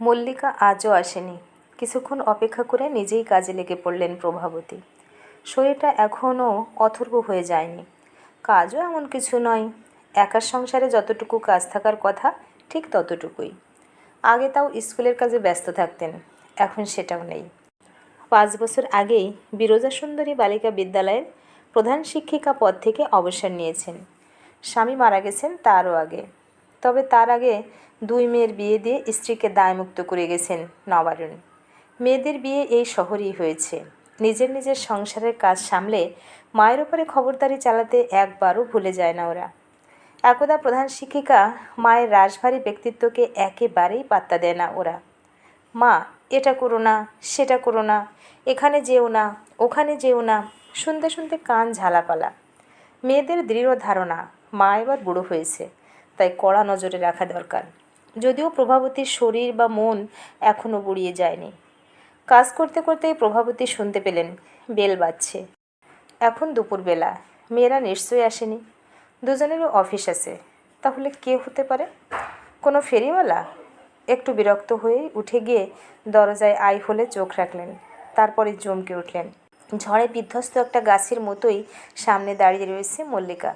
মল্লিকা আজও আসেনি। কিছুক্ষণ অপেক্ষা করে নিজেই কাজে লেগে পড়লেন প্রভাবতী। শরীরটা এখনও অথর্ব হয়ে যায়নি। কাজও এমন কিছু নয়। একার সংসারে যতটুকু কাজ থাকার কথা, ঠিক ততটুকুই। আগে তাও স্কুলের কাজে ব্যস্ত থাকতেন, এখন সেটাও নেই। পাঁচ বছর আগেই বিরজা সুন্দরী বালিকা বিদ্যালয়ের প্রধান শিক্ষিকা পদ থেকে অবসর নিয়েছেন। স্বামী মারা গেছেন তারও আগে। তবে তার আগে দুই মেয়ের বিয়ে দিয়ে স্ত্রীকে দায়মুক্ত করে গেছেন নবারুণ। মেয়েদের বিয়ে এই শহরেই হয়েছে। নিজের নিজের সংসারের কাজ সামলে মায়ের ওপরে খবরদারি চালাতে একবারও ভুলে যায় না ওরা। একদা প্রধান শিক্ষিকা মায়ের রাশভারী ব্যক্তিত্বকে একেবারেই পাত্তা দেয় না ওরা। মা, এটা করো না, সেটা করো না, এখানে যেও না, ওখানে যেও না, শুনতে শুনতে কান ঝালাপালা। মেয়েদের দৃঢ় ধারণা মা এবার বুড়ো হয়েছে। তাই কড়া নজরে রাখা দরকার। যদিও প্রভাবতীর শরীর বা মন এখনও বুড়িয়ে যায়নি। কাজ করতে করতেই প্রভাবতী শুনতে পেলেন, বেল বাজছে। এখন দুপুরবেলা মেয়েরা নিশ্চয়ই আসেনি। দুজনেরও অফিস আছে, তাহলে কে হতে পারে? কোনো ফেরিওয়ালা? একটু বিরক্ত হয়ে উঠে গিয়ে দরজায় আই হলে চোখ রাখলেন, তারপরে জমকে উঠলেন। ঝড়ে বিধ্বস্ত একটা গাছের মতোই সামনে দাঁড়িয়ে রয়েছে মল্লিকা।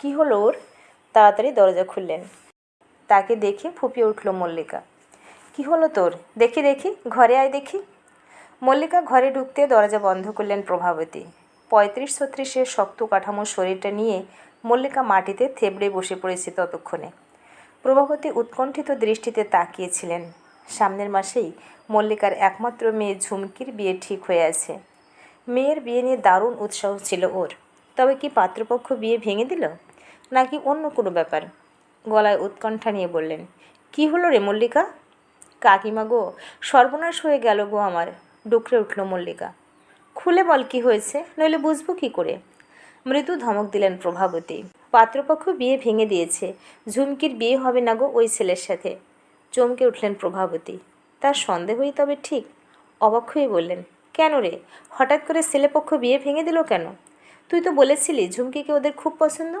কি হলো ওর? তাড়াতাড়ি দরজা খুললেন। তাকে দেখে ফুপিয়ে উঠল মল্লিকা। কি হলো তোর? দেখি দেখি, ঘরে আয় দেখি। মল্লিকা ঘরে ঢুকতে দরজা বন্ধ করলেন প্রভাবতী। পঁয়ত্রিশ ছত্রিশের শক্ত কাঠামো শরীরটা নিয়ে মল্লিকা মাটিতে থেবড়ে বসে পড়েছে ততক্ষণে। প্রভাবতী উৎকণ্ঠিত দৃষ্টিতে তাকিয়েছিলেন। সামনের মাসেই মল্লিকার একমাত্র মেয়ে ঝুমকির বিয়ে ঠিক হয়ে আছে। মেয়ের বিয়ে নিয়ে দারুণ উৎসাহ ছিল ওর। তবে কি পাত্রপক্ষ বিয়ে ভেঙে দিল? নাকি অন্য কোনো ব্যাপার? গলায় উৎকণ্ঠা নিয়ে বললেন, কি হলো রে মল্লিকা? কাকিমা গো, সর্বনাশ হয়ে গেল গো আমার, ডুকরে উঠল মল্লিকা। খুলে বল কি হয়েছে, নইলে বুঝব কি করে? মৃদু ধমক দিলেন প্রভাবতী। পাত্রপক্ষ বিয়ে ভেঙে দিয়েছে, ঝুমকির বিয়ে হবে না গো ওই ছেলের সাথে, চমকে উঠলেন প্রভাবতী। তার সন্দেহই তবে ঠিক? অবাক হয়ে বললেন, কেন রে? হঠাৎ করে ছেলেপক্ষ বিয়ে ভেঙে দিল কেন? তুই তো বলেছিলি ঝুমকিকে ওদের খুব পছন্দ?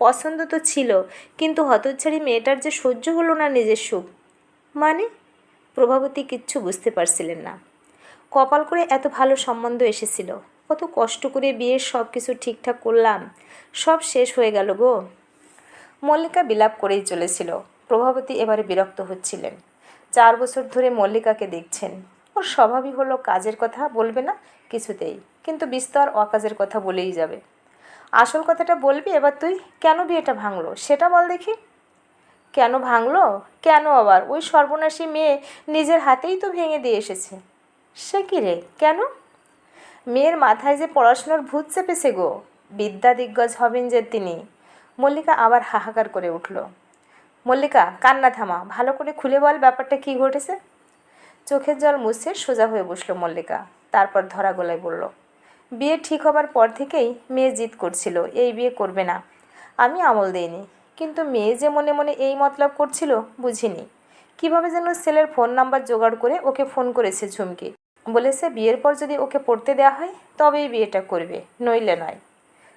পছন্দ তো ছিল, কিন্তু হতচ্ছাড়ি মেয়েটার যে সহ্য হলো না নিজের সুখ। মানে? প্রভাবতী কিচ্ছু বুঝতে পারছিলেন না। কপাল করে এত ভালো সম্বন্ধ এসেছিল। কত কষ্ট করে বিয়ের সব কিছু ঠিকঠাক করলাম। সব শেষ হয়ে গেল গো। মল্লিকা বিলাপ করেই চলেছিল। প্রভাবতী এবারে বিরক্ত হচ্ছিলেন। চার বছর ধরে মল্লিকাকে দেখছেন। ওর স্বভাবই হলো কাজের কথা বলবে না কিছুতেই, কিন্তু বিস্তর অকাজের কথা বলেই যাবে। আসল কথাটা বলবি? এবার তুই কেন বিয়েটা ভাঙলো? সেটা বল দেখি। কেন ভাঙলো? কেন আবার? ওই সর্বনাশী মেয়ে নিজের হাতেই তো ভেঙে দিয়ে এসেছে। সে কি রে? কেন? মেয়ের মাথায় যে পড়াশোনার ভূত চেপেছে গো। বিদ্যা দিগ্গজ হবেন যে তিনি। মল্লিকা আবার হাহাকার করে উঠল। মল্লিকা, কান্না থামা। ভালো করে খুলে বল ব্যাপারটা কি ঘটেছে। চোখের জল মুছে সোজা হয়ে বসল মল্লিকা। তারপর ধরা গলায় বলল বিয়ে ঠিক হবার পর থেকেই মেয়ে জিদ করছিল, এই বিয়ে করবে না। আমি আমল দেইনি, কিন্তু মেয়ে যে মনে মনে এই মতলব করছিল বুঝিনি। কীভাবে যেন ছেলের ফোন নাম্বার জোগাড় করে ওকে ফোন করেছে ঝুমকি। বলেছে, বিয়ের পর যদি ওকে পড়তে দেওয়া হয়, তবেই বিয়েটা করবে, নইলে নয়।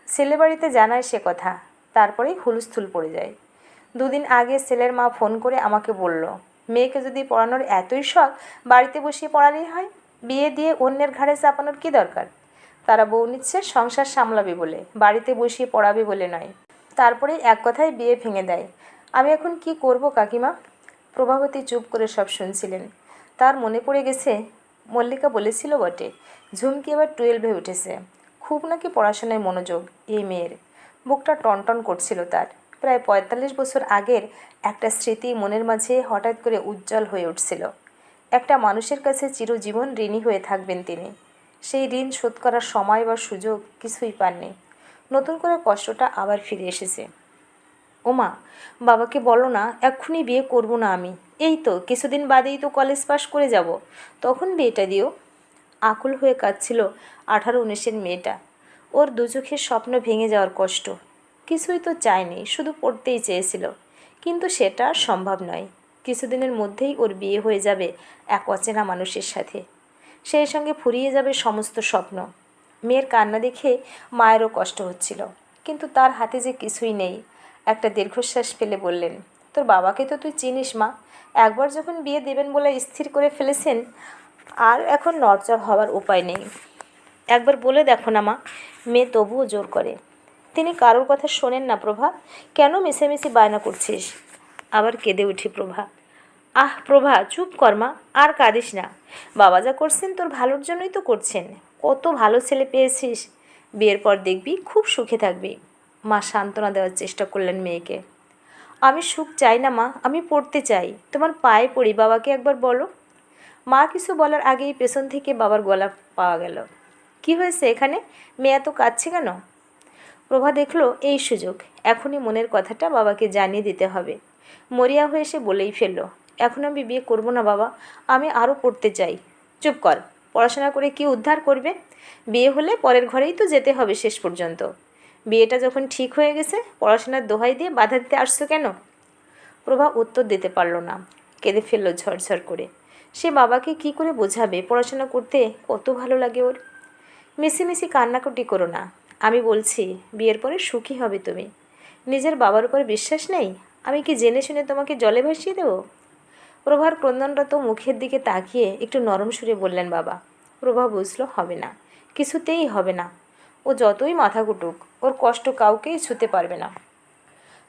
ছেলে বাড়িতে জানায় সে কথা, তারপরেই হুলস্থুল পড়ে যায়। দুদিন আগে ছেলের মা ফোন করে আমাকে বলল, মেয়েকে যদি পড়ানোর এতই শখ, বাড়িতে বসিয়ে পড়ালেই হয়? বিয়ে দিয়ে অন্যের ঘাড়ে চাপানোর কি দরকার? তারা বউ নিচ্ছে, সংসার সামলাবে বলে, বাড়িতে বসিয়ে পড়াবে বলে নয়। তারপরে এক কথায় বিয়ে ভেঙে দেয়। আমি এখন কি করব, কাকিমা? প্রভাবতী চুপ করে সব শুনছিলেন। তার মনে পড়ে গেছে, মল্লিকা বলেছিল বটে, ঝুমকি এবার টুয়েলভে উঠেছে। খুব নাকি পড়াশোনায় মনোযোগ, এই মেয়ের। বুকটা টনটন করছিল তার। প্রায় পঁয়তাল্লিশ বছর আগের একটা স্মৃতি মনের মাঝে হঠাৎ করে উজ্জ্বল হয়ে উঠছিল। একটা মানুষের কাছে চিরজীবন ঋণী হয়ে থাকবেন তিনি। সেই ঋণ শোধ করার সময় বা সুযোগ কিছুই পাননি। নতুন করে কষ্টটা আবার ফিরে এসেছে। ওমা, বাবাকে বলো না, এক্ষুনি বিয়ে করব না আমি। এই তো, কিছুদিন বাদেই তো কলেজ পাশ করে যাব। তখন বিয়েটা দিও। আকুল হয়ে কাঁদছিল আঠারো উনিশের মেয়েটা। ওর দু চোখের স্বপ্ন ভেঙে যাওয়ার কষ্ট। কিছুই তো চায়নি, শুধু পড়তেই চেয়েছিল। কিন্তু সেটা সম্ভব নয়। কিছুদিনের মধ্যেই ওর বিয়ে হয়ে যাবে এক অচেনা মানুষের সাথে। সেই সঙ্গে ফুরিয়ে যাবে সমস্ত স্বপ্ন। মেয়ের কান্না দেখে মায়েরও কষ্ট হচ্ছিল। কিন্তু তার হাতে যে কিছুই নেই, একটা দীর্ঘশ্বাস ফেলে বললেন, তোর বাবাকে তো তুই চিনিস মা। একবার যখন বিয়ে দেবেন বলে স্থির করে ফেলেছেন, আর এখন নড়চড় হওয়ার উপায় নেই। একবার বলে দেখো না মা। মেয়ে তবুও জোর করে, তিনি কারোর কথা শোনেন না প্রভা। কেন মিশামিশি বায়না করছিস? আবার কেঁদে উঠি প্রভা। আহ, প্রভা, চুপ কর মা, আর কাঁদিস না। বাবা যা করছেন তোর ভালোর জন্যই তো করছেন। কত ভালো ছেলে পেয়েছিস। বিয়ের পর দেখবি খুব সুখে থাকবি। মা সান্ত্বনা দেওয়ার চেষ্টা করলেন মেয়েকে। আমি সুখ চাই না মা, আমি পড়তে চাই। তোমার পায়ে পড়ি, বাবাকে একবার বলো। মা কিছু বলার আগেই পেছন থেকে বাবার গলা পাওয়া গেল। কি হয়েছে এখানে? মেয়ে এত কাঁদছে কেন? প্রভা দেখল, এই সুযোগ। এখনই মনের কথাটা বাবাকে জানিয়ে দিতে হবে। মরিয়া হয়ে সে বলেই ফেলল এখন আমি বিয়ে করব না, বাবা। আমি আরও পড়তে চাই। চুপ কর। পড়াশোনা করে কি উদ্ধার করবে? বিয়ে হলে পরের ঘরেই তো যেতে হবে শেষ পর্যন্ত। বিয়েটা যখন ঠিক হয়ে গেছে, পড়াশোনার দোহাই দিয়ে বাধা দিতে আসছো কেন? প্রভা উত্তর দিতে পারল না। কেঁদে ফেলল ঝরঝর করে। সে বাবাকে কি করে বোঝাবে? পড়াশোনা করতে কত ভালো লাগে ওর। মিশি মিশি কান্নাকুটি করো না। আমি বলছি, বিয়ের পরে সুখী হবে তুমি। নিজের বাবার উপর বিশ্বাস নেই? আমি কি জেনে শুনে তোমাকে জলে ভাসিয়ে দেবো? প্রভার ক্রন্দনরত মুখের দিকে তাকিয়ে একটু নরম সুরে বললেন, বাবা, প্রভা বুঝলো হবে না, কিছুতেই হবে না। ও যতই মাথা কুটুক, ওর কষ্ট কাউকেই ছুতে পারবে না।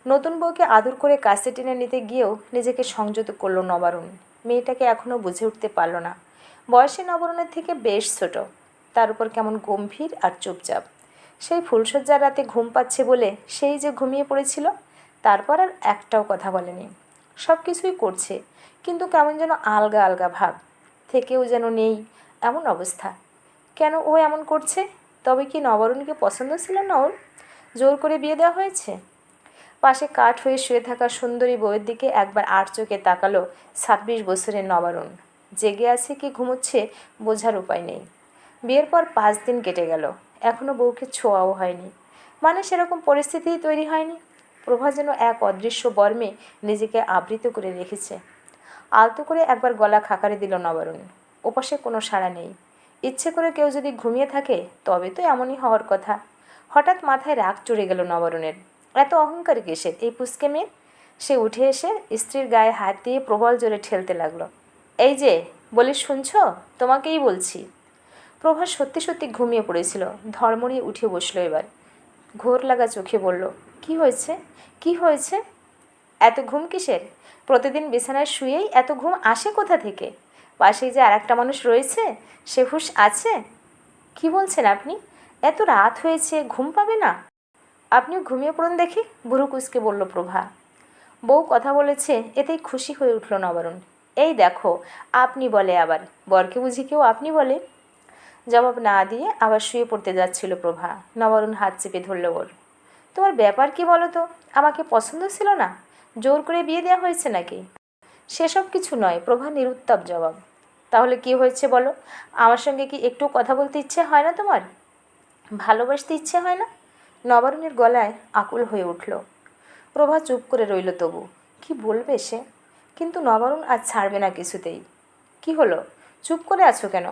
নতুন বউকে আদর করে কাছে টেনে নিতে গিয়েও নিজেকে সংযত করল নবারুণ। মেয়েটাকে এখনও বুঝে উঠতে পারল না। বয়সে নবরণের থেকে বেশ ছোট। তার উপর কেমন গম্ভীর আর চুপচাপ। সেই ফুলসজ্জার রাতে ঘুম পাচ্ছে বলে সেই যে ঘুমিয়ে পড়েছিল, তারপর আর একটাও কথা বলেনি। সব কিছুই করছে, কিন্তু কেমন যেন আলগা আলগা ভাব, থেকেও যেন নেই এমন অবস্থা। কেন ও এমন করছে? তবে কি নবরণকে পছন্দ ছিল না ওর? জোর করে বিয়ে দেওয়া হয়েছে? পাশে কাঠ হয়ে শুয়ে থাকা সুন্দরী বউয়ের দিকে একবার আট চোখে তাকালো ছাব্বিশ বছরের নবারুণ। জেগে আছে কি ঘুমোচ্ছে বোঝার উপায় নেই। বিয়ের পর পাঁচ দিন কেটে গেল এখনও বউকে ছোঁয়াও হয়নি। মানে সেরকম পরিস্থিতিই তৈরি হয়নি। প্রভা যেন এক অদৃশ্য বর্মে নিজেকে আবৃত করে রেখেছে। আলতো করে একবার গলা খাকারে দিল নবারুণ। ওপাশে কোনো সাড়া নেই। ইচ্ছে করে কেউ যদি ঘুমিয়ে থাকে, তবে তো এমনই হওয়ার কথা। হঠাৎ মাথায় রাগ চড়ে গেল নবারুণের। এত অহংকার কিসের? এই পুষ্কে মেয়ে? সে উঠে এসে স্ত্রীর গায়ে হাত দিয়ে প্রবল জোরে ঠেলতে লাগল। এই যে, বলি শুনছ? তোমাকেই বলছি। প্রভা সত্যি সত্যি ঘুমিয়ে পড়েছিল। ধর্মড়িয়ে উঠে বসল এবার। ঘোর লাগা চোখে বলল, কি হয়েছে? কি হয়েছে? এত ঘুম কিসের? প্রতিদিন বিছানায় শুয়েই এত ঘুম আসে কোথা থেকে? পাশেই যে আর একটা মানুষ রয়েছে, সে হুশ আছে? কি বলছেন আপনি? এত রাত হয়েছে, ঘুম পাবে না? আপনিও ঘুমিয়ে পড়ুন দেখি, বুড়ো কুচকে বলল প্রভা। বউ কথা বলেছে, এতেই খুশি হয়ে উঠল নবারুণ। এই দেখো, আপনি বলে আবার। বরকে বুঝি কেউ আপনি বলে? জবাব না দিয়ে আবার শুয়ে পড়তে যাচ্ছিল প্রভা। নবারুণ হাত চেপে ধরল ওর। তোমার ব্যাপার কি বলো তো? আমাকে পছন্দ ছিল না? জোর করে বিয়ে দেওয়া হয়েছে নাকি? সেসব কিছু নয়, প্রভা নিরুত্তাপ জবাব। তাহলে কি হয়েছে বলো? আমার সঙ্গে কি একটু কথা বলতে ইচ্ছে হয় না তোমার? ভালোবাসতে ইচ্ছে হয় না? নবারুণের গলায় আকুল হয়ে উঠল। প্রভা চুপ করে রইল তবু। কি বলবে সে? কিন্তু নবারুণ আজ ছাড়বে না কিছুতেই। কি হলো? চুপ করে আছো কেন?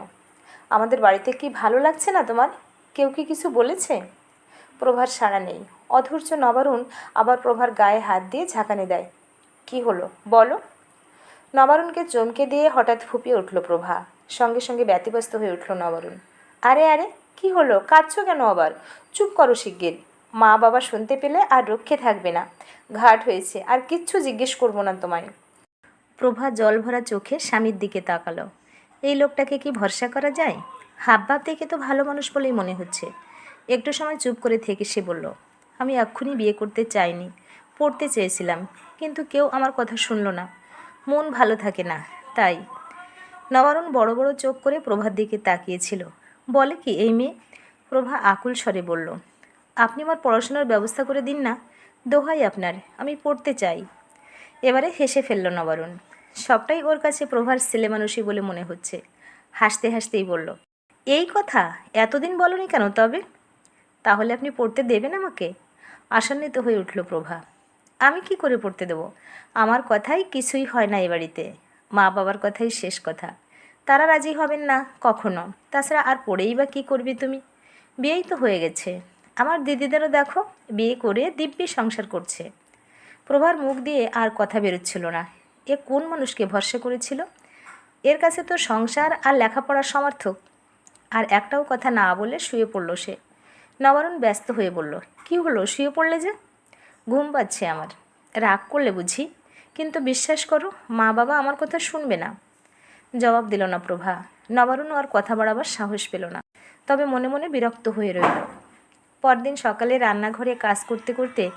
আমাদের বাড়িতে কি ভালো লাগছে না তোমার? কেউ কি কিছু বলেছে? প্রভার সাড়া নেই। অধৈর্য নবারুণ আবার প্রভার গায়ে হাত দিয়ে ঝাঁকানি দেয়। কি হলো? বলো। নবারুণকে চমকে দিয়ে হঠাৎ ফুপিয়ে উঠল প্রভা। সঙ্গে সঙ্গে ব্যতিব্যস্ত হয়ে উঠল নবারুণ। আরে আরে, কি হলো? কাঁদছো কেন আবার? চুপ করো শিগগির। মা বাবা শুনতে পেলে আর রক্ষে থাকবে না। ঘাট হয়েছে। আর কিচ্ছু জিজ্ঞেস করব না তোমায়। প্রভা জল ভরা চোখে স্বামীর দিকে তাকালো। এই লোকটাকে কি ভরসা করা যায়? হাবভাব দেখে তো ভালো মানুষ বলেই মনে হচ্ছে। একটু সময় চুপ করে থেকে সে বলল, আমি এক্ষুনি বিয়ে করতে চাইনি, পড়তে চেয়েছিলাম, কিন্তু কেউ আমার কথা শুনলো না। মন ভালো থাকে না, তাই। নবারুণ বড় বড় চোখ করে প্রভার দিকে তাকিয়েছিল। বলে কি এই মেয়ে? প্রভা আকুল স্বরে বলল, আপনি আমার পড়াশোনার ব্যবস্থা করে দিন না, দোহাই আপনার, আমি পড়তে চাই। এবারে হেসে ফেলল নবারুণ। সবটাই ওর কাছে প্রভার ছেলে মানুষই বলে মনে হচ্ছে। হাসতে হাসতেই বলল, এই কথা? এতদিন বলনি কেন তবে? তাহলে আপনি পড়তে দেবেন আমাকে? আশান্বিত হয়ে উঠল প্রভা, আমি কি করে পড়তে দেব? আমার কথাই কিছুই হয় না এ বাড়িতে। মা বাবার কথাই শেষ কথা। তারা রাজি হবেন না কখনো। তাছাড়া আর পড়েই বা কী করবে তুমি? বিয়েই তো হয়ে গেছে। আমার দিদিদেরও দেখো, বিয়ে করে দিব্যি সংসার করছে। প্রভার মুখ দিয়ে আর কথা বেরোচ্ছিল না। এ কোন মানুষকে ভরসা করেছিল? এর কাছে তো সংসার আর লেখাপড়ার সমর্থক। আর একটাও কথা না বলে শুয়ে পড়ল সে। নবারুণ ব্যস্ত হয়ে বলল, কি হলো? শুয়ে পড়লে যে? ঘুম পাচ্ছে আমার। রাগ করলে বুঝি। কিন্তু বিশ্বাস করো মা বাবা আমার কথা শুনবে না। জবাব দিল না প্রভা। নবারুণ আর কথা বাড়াবার সাহস পেল না। তবে মনে মনে বিরক্ত হয়ে রইল। পরদিন সকালে রান্নাঘরে কাজ করতে করতে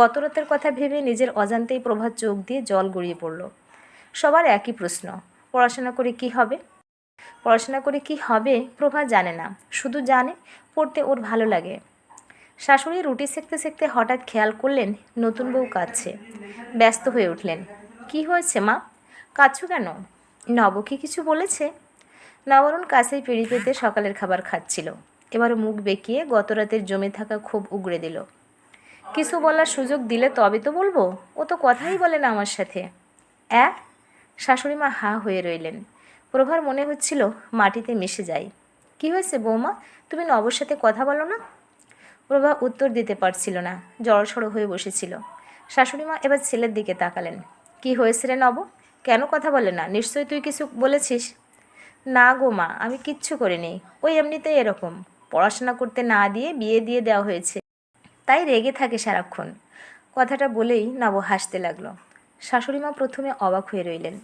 গত রাতের কথা ভেবে নিজের অজান্তেই প্রভার চোখ দিয়ে জল গড়িয়ে পড়ল। সবার একই প্রশ্ন, পড়াশোনা করে কি হবে? পড়াশোনা করে কি হবে প্রভা জানে না, শুধু জানে পড়তে ওর ভালো লাগে। শাশুড়ি রুটি সেঁকতে সেঁকতে হঠাৎ খেয়াল করলেন, নতুন বউ কাঁদছে। ব্যস্ত হয়ে উঠলেন, কি হয়েছে মা? কাঁদছো কেন? নব কি কিছু বলেছে? নবরণ কাছেই পেড়ি পেতে সকালের খাবার খাচ্ছিল। এবার মুখ বেঁকিয়ে গত রাতের জমে থাকা ক্ষোভ উগড়ে দিল। কিছু বলার সুযোগ দিলে তবে তো বলব। ও তো কথাই বলে না আমার সাথে। অ্যা শাশুড়ি মা হা হয়ে রইলেন। প্রভার মনে হচ্ছিল মাটিতে মিশে যায় কি হয়েছে বৌমা? তুমি নবর সাথে কথা বলো না। প্রভা উত্তর দিতে পারছিল না, জড়সড় হয়ে বসেছিল। শাশুড়ি মা এবার ছেলের দিকে তাকালেন। কি হয়েছে রে নব? কেন কথা বলে না? নিশ্চয়ই তুই কিছু বলেছিস? না গো মা, আমি কিচ্ছু করিনি। ওই এমনিতেই এরকম। পড়াশোনা করতে না দিয়ে বিয়ে দিয়ে দেওয়া হয়েছে। তাই রেগে থাকে সারাক্ষণ। কথাটা বলেই নব হাসতে লাগল। শাশুড়িমা প্রথমে অবাক হয়ে রইলেন।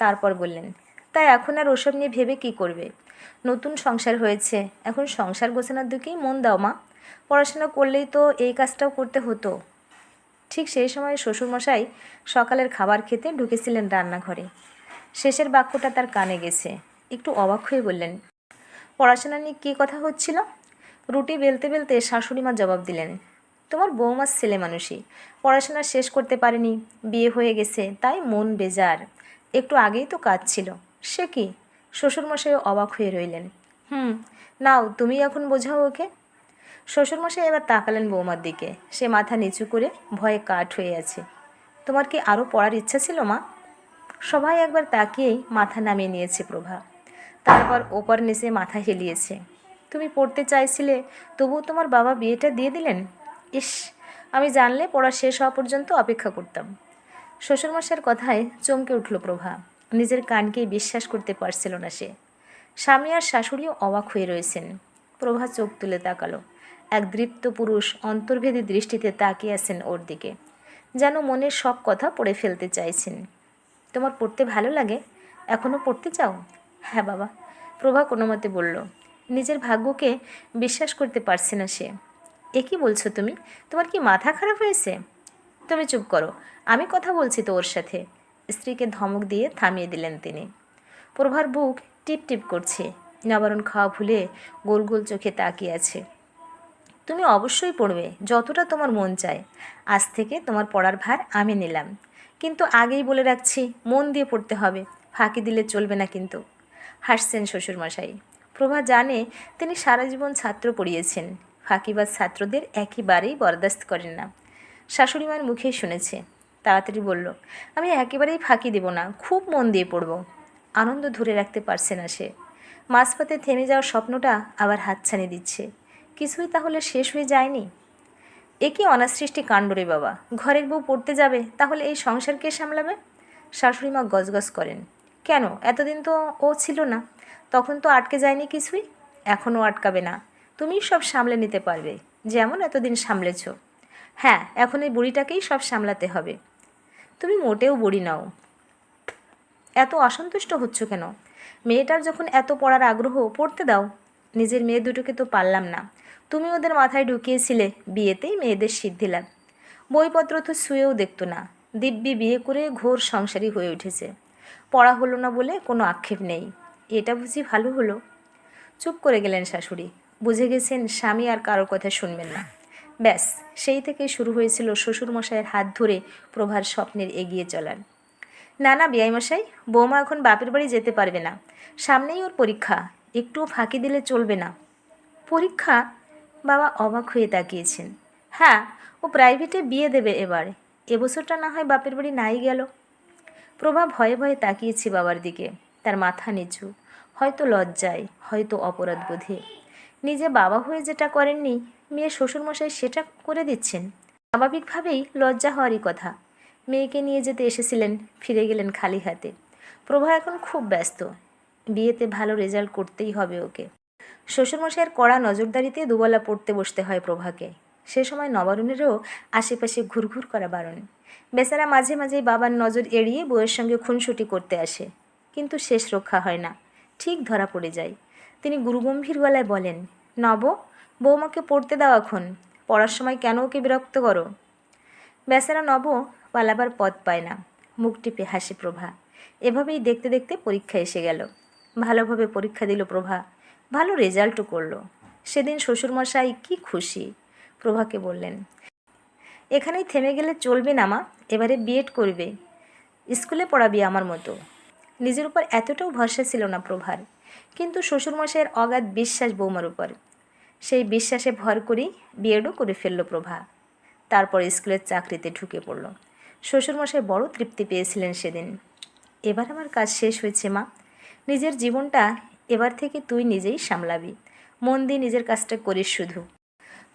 তারপর বললেন, তাই এখন আর ওসব নিয়ে ভেবে কি করবে? নতুন সংসার হয়েছে, এখন সংসার গোছানোর দিকেই মন দাও মা। পড়াশোনা করলেই তো এই কাজটাও করতে হতো। ঠিক সেই সময় শ্বশুরমশাই সকালের খাবার খেতে ঢুকেছিলেন রান্নাঘরে। শেষের বাক্যটা তার কানে গেছে। একটু অবাক হয়ে বললেন, পড়াশোনা নিয়ে কী কথা হচ্ছিল? রুটি বেলতে বেলতে শাশুড়ি মা জবাব দিলেন তোমার বৌমার ছেলে মানুষই। পড়াশোনা শেষ করতে পারেনি, বিয়ে হয়ে গেছে, তাই মন বেজার। একটু আগেই তো কাজ ছিল। সে কি? শ্বশুরমশাইও অবাক হয়ে রইলেন। হুম, নাও, তুমি এখন বোঝাও ওকে। শ্বশুরমশাই এবার তাকালেন বৌমার দিকে। সে মাথা নিচু করে ভয়ে কাঠ হয়ে আছে। তোমার কি আরও পড়ার ইচ্ছা ছিল, মা? সবাই একবার তাকিয়েই মাথা নামিয়ে নিয়েছে প্রভা। তারপর ওপর নিচে মাথা হেলিয়েছে। তুমি পড়তে চাইছিলে, তবুও তোমার বাবা বিয়েটা দিয়ে দিলেন? ইস, আমি জানলে পড়া শেষ হওয়া পর্যন্ত অপেক্ষা করতাম। শ্বশুরমশাইয়ের কথায় চমকে উঠল প্রভা। নিজের কানকেই বিশ্বাস করতে পারছিল না সে। স্বামী আর শাশুড়িও অবাক হয়ে রয়েছেন। প্রভা চোখ তুলে তাকালো। এক দৃপ্ত পুরুষ অন্তর্ভেদী দৃষ্টিতে তাকিয়ে আছেন ওর দিকে। যেন মনের সব কথা পড়ে ফেলতে চাইছেন। তোমার পড়তে ভালো লাগে? এখনও পড়তে চাও? হ্যাঁ বাবা। প্রভা কোনো মতে বলল। নিজের ভাগ্যকে বিশ্বাস করতে পারছে না সে। এ কি বলছো তুমি? তোমার কি মাথা খারাপ হয়েছে? তুমি চুপ করো। আমি কথা বলছি তো ওর সাথে। স্ত্রীকে ধমক দিয়ে থামিয়ে দিলেন তিনি। প্রভার বুক টিপ টিপ করছে। নবারণ খাওয়া ভুলে গোল গোল চোখে তাকিয়ে আছে। তুমি অবশ্যই পড়বে, যতটা তোমার মন চায়। আজ থেকে তোমার পড়ার ভার আমি নিলাম। কিন্তু আগেই বলে রাখছি, মন দিয়ে পড়তে হবে। ফাঁকি দিলে চলবে না কিন্তু। হাসছেন শ্বশুরমশাই। প্রভা জানে তিনি সারা জীবন ছাত্র পড়িয়েছেন। ফাঁকিবাজ ছাত্রদের একেবারেই বরদাস্ত করেন না। শাশুড়িমার মুখেই শুনেছে। তাড়াতাড়ি বলল, আমি একেবারেই ফাঁকি দেব না, খুব মন দিয়ে পড়ব। আনন্দ ধরে রাখতে পারছে না সে। মাঝপথে থেমে যাওয়ার স্বপ্নটা আবার হাতছানি দিচ্ছে। কিছুই তাহলে শেষ হয়ে যায়নি? এ কি অনাসৃষ্টি কাণ্ড রে বাবা। ঘরের বউ পড়তে যাবে, তাহলে এই সংসার কে সামলাবে? শাশুড়ি মা গজগজ করেন। কেন? এতদিন তো ও ছিল না। তখন তো আটকে যায়নি কিছুই? এখনও আটকাবে না। তুমি সব সামলে নিতে পারবে। যেমন এতদিন সামলেছ। হ্যাঁ এখন এই বুড়িটাকেই সব সামলাতে হবে। তুমি মোটেও বুড়ি নাও। এত অসন্তুষ্ট হচ্ছ কেন? মেয়েটার যখন এত পড়ার আগ্রহ, পড়তে দাও। নিজের মেয়ে দুটোকে তো পারলাম না। তুমি ওদের মাথায় ঢুকিয়েছিলে বিয়েতেই মেয়েদের সিদ্ধি লাভ বইপত্র তো শুয়েও দেখতো না। দিব্যি বিয়ে করে ঘোর সংসারী হয়ে উঠেছে। পড়া হলো না বলে কোনো আক্ষেপ নেই। এটা বুঝি ভালো হলো? চুপ করে গেলেন শাশুড়ি। বুঝে গেছেন স্বামী আর কারোর কথা শুনবেন না। ব্যাস, সেই থেকে শুরু হয়েছিল শ্বশুরমশাইয়ের হাত ধরে প্রভার স্বপ্নের এগিয়ে চলার। না না, বিয়াইমশাই, বৌমা এখন বাপের বাড়ি যেতে পারবে না। সামনেই ওর পরীক্ষা, একটুও ফাঁকি দিলে চলবে না। পরীক্ষা? বাবা অবাক হয়ে তাকিয়েছেন। হ্যাঁ ও প্রাইভেটে বিয়ে দেবে এবার। এবছরটা না হয় বাপের বাড়ি নাই গেল। প্রভা ভয়ে ভয়ে তাকিয়েছে বাবার দিকে। তার মাথা নিচু। হয়তো লজ্জায়, হয়তো অপরাধ বোধে নিজে বাবা হয়ে যেটা করেননি, মেয়ে শ্বশুরমশাই সেটা করে দিচ্ছেন। স্বাভাবিকভাবেই লজ্জা হওয়ারই কথা। মেয়েকে নিয়ে যেতে এসেছিলেন, ফিরে গেলেন খালি হাতে। প্রভা এখন খুব ব্যস্ত। বিয়েতে ভালো রেজাল্ট করতেই হবে ওকে। শ্বশুরমশাইয়ের কড়া নজরদারিতে দুবেলা পড়তে বসতে হয় প্রভাকে। সে সময় নবারুণেরও আশেপাশে ঘুরঘুর করা বারণ। বেচারা মাঝে মাঝেই বাবার নজর এড়িয়ে বউয়ের সঙ্গে খুনসুটি করতে আসে। কিন্তু শেষ রক্ষা হয় না। ঠিক ধরা পড়ে যায়। তিনি গুরুগম্ভীর গলায় বলেন, নব, বৌমাকে পড়তে দাও এখন, পড়ার সময় কেন ওকে বিরক্ত করো? বেচারা নব পালাবার পথ পায় না। মুখ টিপে হাসি প্রভা। এভাবেই দেখতে দেখতে পরীক্ষা এসে গেল। ভালোভাবে পরীক্ষা দিল প্রভা। ভালো রেজাল্টও করল। সেদিন শ্বশুরমশাই কি খুশি, প্রভাকে বললেন। এখানেই থেমে গেলে চলবে না মা, এবারে বিএড করবে। স্কুলে পড়াবি আমার মতো। নিজের উপর এতটাও ভরসা ছিল না প্রভার। কিন্তু শ্বশুরমশাইয়ের অগাধ বিশ্বাস বৌমার উপর। সেই বিশ্বাসে ভর করেই বিএডও করে ফেলল প্রভা। তারপর স্কুলের চাকরিতে ঢুকে পড়ল। শ্বশুরমশাই বড় তৃপ্তি পেয়েছিলেন সেদিন। এবার আমার কাজ শেষ হয়েছে, মা। নিজের জীবনটা এবার থেকে তুই নিজেই সামলাবি। মন দিয়ে নিজের কাজটা করিস শুধু।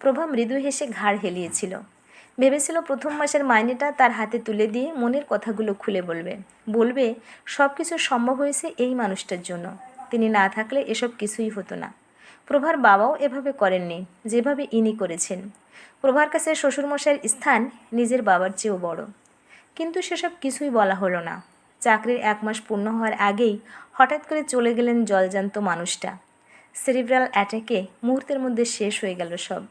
প্রভা মৃদু হেসে ঘাড় হেলিয়েছিল। ভেবেছিল প্রথম মাসের মাইনেটা তার হাতে তুলে দিয়ে মনের কথাগুলো খুলে বলবে। বলবে সব কিছু সম্ভব হয়েছে এই মানুষটার জন্য। তিনি না থাকলে এসব কিছুই হতো না। প্রভার বাবাও এভাবে করেননি, যেভাবে ইনি করেছেন। প্রভার কাছে শ্বশুরমশাইয়ের স্থান নিজের বাবার চেয়েও বড়। কিন্তু সেসব কিছুই বলা হলো না। চাকরির এক মাস পূর্ণ হওয়ার আগেই হঠাৎ করে চলে গেলেন জলজান্ত মানুষটা। সেরিব্রাল অ্যাটাকে মুহূর্তের মধ্যে শেষ হয়ে গেল সব।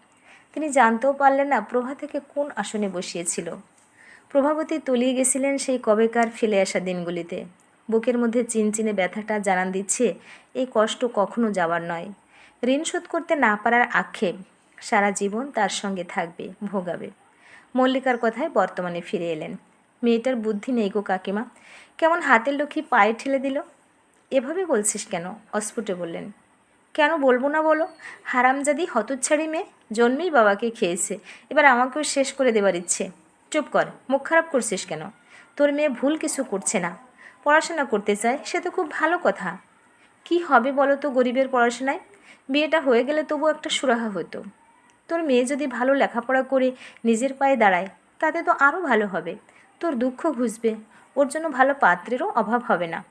তিনি জানতেও পারলেন না প্রভা থেকে কোন আসনে বসিয়েছিল। প্রভাবতী তলিয়ে গেছিলেন সেই কবেকার ফেলে আসা দিনগুলিতে। বুকের মধ্যে চিনচিনে ব্যথাটা জানান দিচ্ছে, এই কষ্ট কখনো যাওয়ার নয়। ঋণ শোধ করতে না পারার আক্ষেপ, সারা জীবন তার সঙ্গে থাকবে, ভোগাবে। মল্লিকার কথায় বর্তমানে ফিরে এলেন। মেয়েটার বুদ্ধি নেই গো কাকিমা, কেমন হাতের লক্ষ্মী পায়ে ঠেলে দিল? এভাবে বলছিস কেন? অস্ফুটে বললেন। কেন বলব না বলো? হারামজাদি হতচ্ছাড়ি মেয়ে, জন্মেই বাবাকে খেয়েছে, এবার আমাকেও শেষ করে দেবার ইচ্ছে। চুপ কর, মুখ খারাপ করছিস কেন? তোর মেয়ে ভুল কিছু করছে না। পড়াশোনা করতে চায়, সে তো খুব ভালো কথা। কি হবে বলো তো গরিবের পড়াশোনায়? বিয়েটা হয়ে গেলে তবু একটা সুরাহা হতো। তোর মেয়ে যদি ভালো লেখাপড়া করে নিজের পায়ে দাঁড়ায়, তাতে তো আরও ভালো হবে। তোর দুঃখ ঘুষবে, ওর জন্য ভালো পাত্রেরও অভাব হবে না।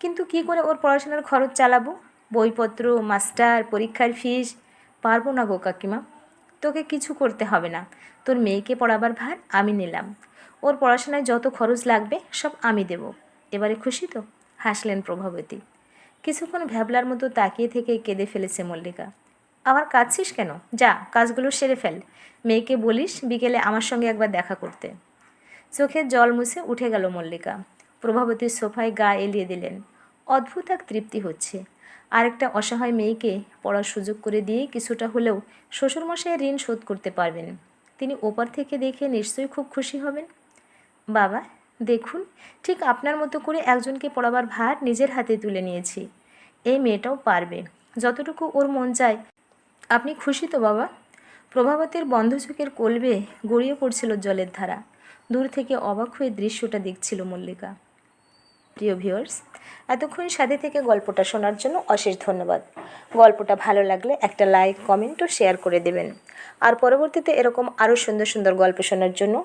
কিন্তু কি করে ওর পড়াশোনার খরচ চালাবো? বইপত্র, মাস্টার, পরীক্ষার ফিস, পারব না গো কাকিমা। তোকে কিছু করতে হবে না। তোর মেয়েকে পড়াবার ভার আমি নিলাম। ওর পড়াশোনায় যত খরচ লাগবে সব আমি দেব। এবারে খুশি তো? হাসলেন প্রভাবতী। কিছুক্ষণ ভ্যাবলার মতো তাকিয়ে থেকে কেঁদে ফেলেছে মল্লিকা। আবার কাঁদছিস কেন? যা, কাজগুলো সেরে ফেল। মেয়েকে বলিস বিকেলে আমার সঙ্গে একবার দেখা করতে। চোখের জল মুছে উঠে গেল মল্লিকা। প্রভাবতীর সোফায় গা এলিয়ে দিলেন। অদ্ভুত এক তৃপ্তি হচ্ছে। আরেকটা অসহায় মেয়েকে পড়ার সুযোগ করে দিয়ে কিছুটা হলেও শ্বশুরমশাইয়ের ঋণ শোধ করতে পারবেন। তিনি ওপার থেকে দেখে নিশ্চয়ই খুব খুশি হবেন। বাবা দেখুন, ঠিক আপনার মতো করে একজনকে পড়াবার ভার নিজের হাতে তুলে নিয়েছি। এই মেয়েটাও পারবে। যতটুকু ওর মন চায়। আপনি খুশি তো, বাবা? প্রভাবতের বন্ধ চোখের কলবে গড়িয়ে পড়ছিল জলের ধারা। দূর থেকে অবাক হয়ে দৃশ্যটা দেখছিল মল্লিকা। প্রিয় ভিউয়ার্স, এতক্ষণ সাথে থেকে গল্পটা শোনার জন্য অশেষ ধন্যবাদ। গল্পটা ভালো লাগলে একটা লাইক, কমেন্ট ও শেয়ার করে দেবেন। আর পরবর্তীতে এরকম আরও সুন্দর সুন্দর গল্প শোনার জন্য